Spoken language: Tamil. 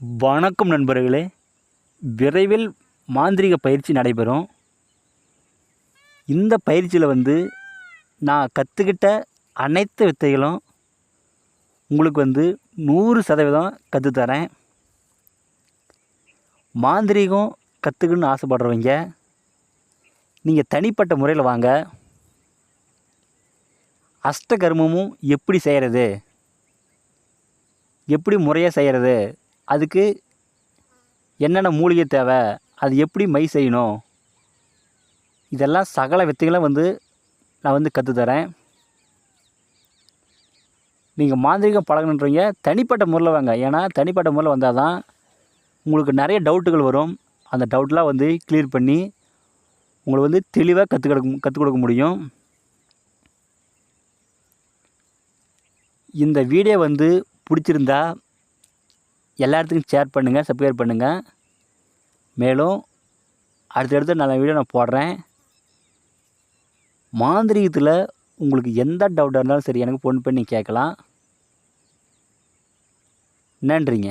வணக்கம் நண்பர்களே. விரைவில் மாந்திரீக பயிற்சி நடைபெறும். இந்த பயிற்சியில் வந்து நான் கற்றுக்கிட்ட அனைத்து வித்தைகளும் உங்களுக்கு வந்து நூறு சதவீதம் கற்றுத்தரேன் மாந்திரீகம் கற்றுக்கணுன்னு ஆசைப்படுறவங்க நீங்கள் தனிப்பட்ட முறையில் வாங்க. அஷ்டகர்மமும் எப்படி செய்கிறது எப்படி முறையாக செய்கிறது அதுக்கு என்னென்ன மூலிகை தேவை? அது எப்படி மை செய்யணும்? இதெல்லாம் சகல வித்தைகளும் வந்து நான் வந்து கற்றுத்தரேன் நீங்கள் மாந்திரிகம் பழகணுன்றீங்க. தனிப்பட்ட முறையில் வாங்க. ஏன்னா தனிப்பட்ட முறையில் வந்தால் தான் உங்களுக்கு நிறைய டவுட்டுகள் வரும். அந்த டவுட்லாம் வந்து கிளியர் பண்ணி உங்களை வந்து தெளிவாக கற்றுக் கொடுக்க கற்றுக் கொடுக்க முடியும். இந்த வீடியோ வந்து பிடிச்சிருந்தா எல்லா இடத்துக்கும் ஷேர் பண்ணுங்கள் சப்ஸ்கிரைப் பண்ணுங்கள் மேலும் அடுத்தடுத்து நல்ல வீடியோ நான் போடுறேன். மாந்திரிகத்தில் உங்களுக்கு எந்த டவுட்டாக இருந்தாலும் சரி எனக்கு ஃபோன் பண்ணி கேட்கலாம். நன்றிங்க.